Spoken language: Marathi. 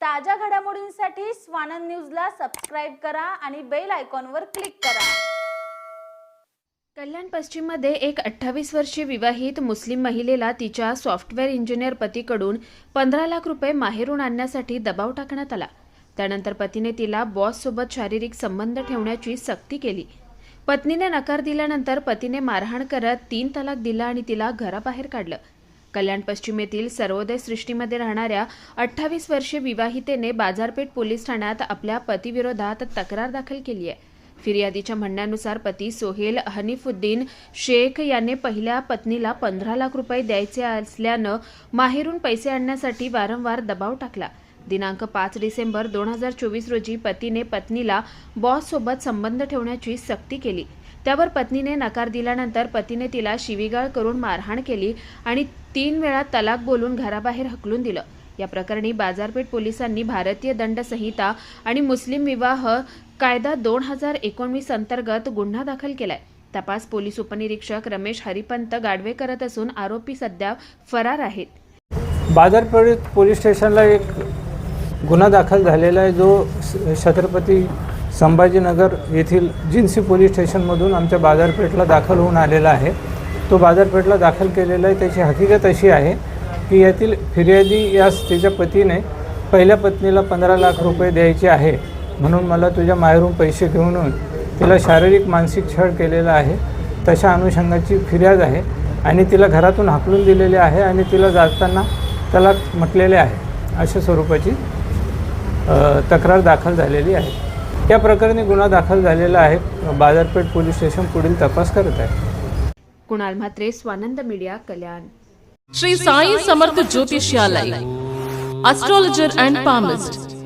ताज्या घडामोडींसाठी स्वानंद न्यूजला सबस्क्राईब करा आणि बेल आयकॉनवर क्लिक करा. कल्याण पश्चिममध्ये एक अठ्ठावीस वर्षीय विवाहित मुस्लिम महिलेला तिच्या सॉफ्टवेअर इंजिनियर पतीकडून पंधरा लाख रुपये माहेरून आणण्यासाठी दबाव टाकण्यात आला. त्यानंतर पतीने तिला बॉससोबत शारीरिक संबंध ठेवण्याची सक्ती केली. पत्नीने नकार दिल्यानंतर पतीने मारहाण करत तीन तलाक दिला आणि तिला घराबाहेर काढलं. कल्याण पश्चिमेतील सर्वोदय सृष्टीमध्ये राहणाऱ्या अठ्ठावीस वर्षीय विवाहितेने बाजारपेठ पोलीस ठाण्यात आपल्या पतीविरोधात तक्रार दाखल केली आहे. फिर्यादीच्या म्हणण्यानुसार पती सोहेल हनीफुद्दीन शेख याने पहिल्या पत्नीला पंधरा लाख रुपये द्यायचे असल्यानं माहेरून पैसे आणण्यासाठी वारंवार दबाव टाकला. दिनांक पाच डिसेंबर दोन हजार चोवीस रोजी पतीने पत्नीला बॉससोबत संबंध ठेवण्याची सक्ती केली. त्यावर पत्नीने नकार दिल्यानंतर पतीने तिला शिवीगाळ करून मारहाण केली आणि तीन वेळा तलाक बोलून घराबाहेर हकलून दिलं. या प्रकरणी बाजारपेठ पोलिसांनी भारतीय दंड संहिता आणि मुस्लिम विवाह कायदा दोन हजार एकोणवीस अंतर्गत गुन्हा दाखल केलाय. तपास पोलीस उपनिरीक्षक रमेश हरिपंत गाडवे करत असून आरोपी सध्या फरार आहेत. बाजारपेठ पोलीस स्टेशनला एक गुन्हा दाखल झालेला आहे जो छत्रपती संभाजीनगर येथील जिन्सी पोलीस स्टेशनमधून आमच्या बाजारपेठला दाखल होऊन आलेला आहे. तो बाजारपेठला दाखल केलेला आहे. त्याची हकीकत अशी आहे की यातील फिर्यादी यास तिच्या पतीने पहिल्या पत्नीला पंधरा लाख रुपये द्यायचे आहे. म्हणून मला तुझ्या माहेरून पैसे घेऊन तिला शारीरिक मानसिक छळ केलेला आहे. तशा अनुषंगाची फिर्याद आहे आणि तिला घरातून हाकलून दिलेले आहे आणि तिला जाताना त्याला म्हटलेले आहे. अशा स्वरूपाची तक्रार दाखल झालेली आहे. या प्रकरणी गुन्हा दाखल झालेला आहे. बाजारपेठ पोलीस स्टेशन पुढील तपास करत आहे. Kunal Mhatre Swanand media Kalyan. Shri Sai Samarth ज्योतिष्यालय astrologer and palmist